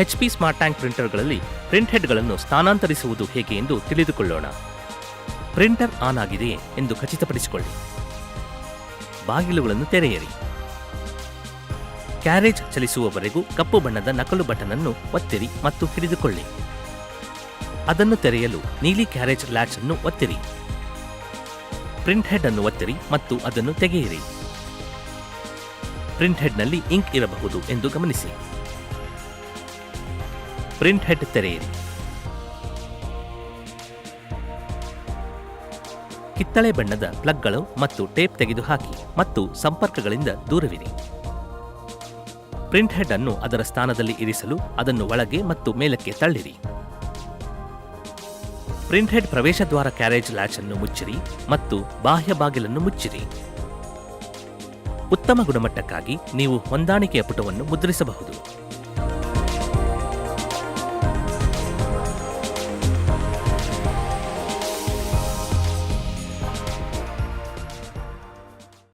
HP smart tank ಪ್ರಿಂಟರ್ಗಳಲ್ಲಿ print ಹೆಡ್ಗಳನ್ನು ಸ್ಥಾನಾಂತರಿಸುವುದು ಹೇಗೆ ಎಂದು ತಿಳಿದುಕೊಳ್ಳೋಣ. ಪ್ರಿಂಟರ್ ಆನ್ ಆಗಿದೆಯೇ ಎಂದು ಖಚಿತಪಡಿಸಿಕೊಳ್ಳಿ. ಬಾಗಿಲುಗಳನ್ನು ತೆರೆಯಿರಿ. ಕ್ಯಾರೇಜ್ ಚಲಿಸುವವರೆಗೂ ಕಪ್ಪು ಬಣ್ಣದ ನಕಲು ಬಟನ್ ಅನ್ನು ಒತ್ತಿರಿ ಮತ್ತು ಹಿಡಿದುಕೊಳ್ಳಿ. ಅದನ್ನು ತೆರೆಯಲು ನೀಲಿ ಕ್ಯಾರೇಜ್ ಲ್ಯಾಚ್ ಅನ್ನು ಒತ್ತಿರಿ. ಪ್ರಿಂಟ್ ಹೆಡ್ ಅನ್ನು ಒತ್ತಿರಿ ಮತ್ತು ಅದನ್ನು ತೆಗೆಯಿರಿ. ಪ್ರಿಂಟ್ ಹೆಡ್ನಲ್ಲಿ ಇಂಕ್ ಇರಬಹುದು ಎಂದು ಗಮನಿಸಿ. ಪ್ರಿಂಟ್ ಹೆಡ್ ತೆರೆಯಿರಿ ಕಿತ್ತಳೆ ಬಣ್ಣದ ಪ್ಲಗ್ಗಳು ಮತ್ತು ಟೇಪ್ ತೆಗೆದುಹಾಕಿ ಮತ್ತು ಸಂಪರ್ಕಗಳಿಂದ ದೂರವಿರಿ. ಪ್ರಿಂಟ್ ಹೆಡ್ ಅನ್ನು ಅದರ ಸ್ಥಾನದಲ್ಲಿ ಇರಿಸಲು ಅದನ್ನು ಒಳಗೆ ಮತ್ತು ಮೇಲಕ್ಕೆ ತಳ್ಳಿರಿ. ಪ್ರಿಂಟ್ ಹೆಡ್ ಪ್ರವೇಶ ದ್ವಾರ ಕ್ಯಾರೇಜ್ ಲ್ಯಾಚ್ ಅನ್ನು ಮುಚ್ಚಿರಿ ಮತ್ತು ಬಾಹ್ಯ ಬಾಗಿಲನ್ನು ಮುಚ್ಚಿರಿ. ಉತ್ತಮ ಗುಣಮಟ್ಟಕ್ಕಾಗಿ ನೀವು ಹೊಂದಾಣಿಕೆಯ ಪುಟವನ್ನು ಮುದ್ರಿಸಬಹುದು.